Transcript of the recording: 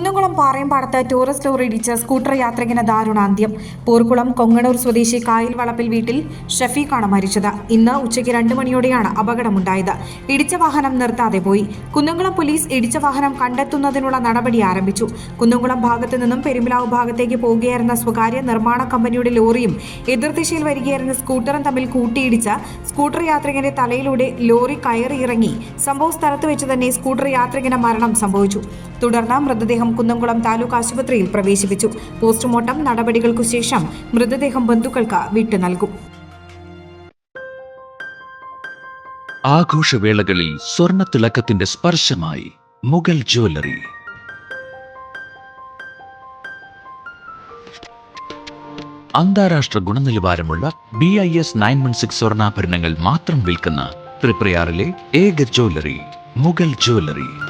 കുന്നുകുളം പാറയമ്പാടത്ത് tourist lorry ഇടിച്ച് scooter യാത്രികന് ദാരുണാന്ത്യം പൂർക്കുളം കൊങ്ങണൂർ സ്വദേശി കായൽ വളപ്പിൽ വീട്ടിൽ ഷഫീഖാണ് മരിച്ചത്. ഇന്ന് ഉച്ചയ്ക്ക് രണ്ട് മണിയോടെയാണ് അപകടമുണ്ടായത്. ഇടിച്ച വാഹനം നിർത്താതെ പോയി. കുന്നംകുളം പോലീസ് ഇടിച്ച വാഹനം കണ്ടെത്തുന്നതിനുള്ള നടപടി ആരംഭിച്ചു. കുന്നംകുളം ഭാഗത്തു നിന്നും പെരുമ്പിലാവ് ഭാഗത്തേക്ക് പോകുകയായിരുന്ന സ്വകാര്യ നിർമ്മാണ കമ്പനിയുടെ ലോറിയും എതിർദിശയിൽ വരികയായിരുന്ന സ്കൂട്ടറും തമ്മിൽ കൂട്ടിയിടിച്ച സ്കൂട്ടർ യാത്രികന്റെ തലയിലൂടെ ലോറി കയറിയിറങ്ങി. സംഭവ സ്ഥലത്ത് വെച്ച് തന്നെ സ്കൂട്ടർ യാത്രികന് മരണം സംഭവിച്ചു. തുടർന്ന് മൃതദേഹം കുന്നംകുളം താലൂക്ക് ആശുപത്രിയിൽ പ്രവേശിപ്പിച്ചു. പോസ്റ്റ്മോർട്ടം നടപടികൾക്കു ശേഷം മൃതദേഹം ബന്ധുക്കൾക്ക് വിട്ടു നൽകും. ആഘോഷവേളകളിൽ സ്വർണ തിളക്കത്തിന്റെ സ്പർശമായി മുഗൾ ജ്വല്ലറി. അന്താരാഷ്ട്ര ഗുണനിലവാരമുള്ള B I S nine one six സ്വർണാഭരണങ്ങൾ മാത്രം വിൽക്കുന്ന ത്രിപ്രയാറിലെ ഏക ജ്വല്ലറി മുഗൾ ജ്വല്ലറി.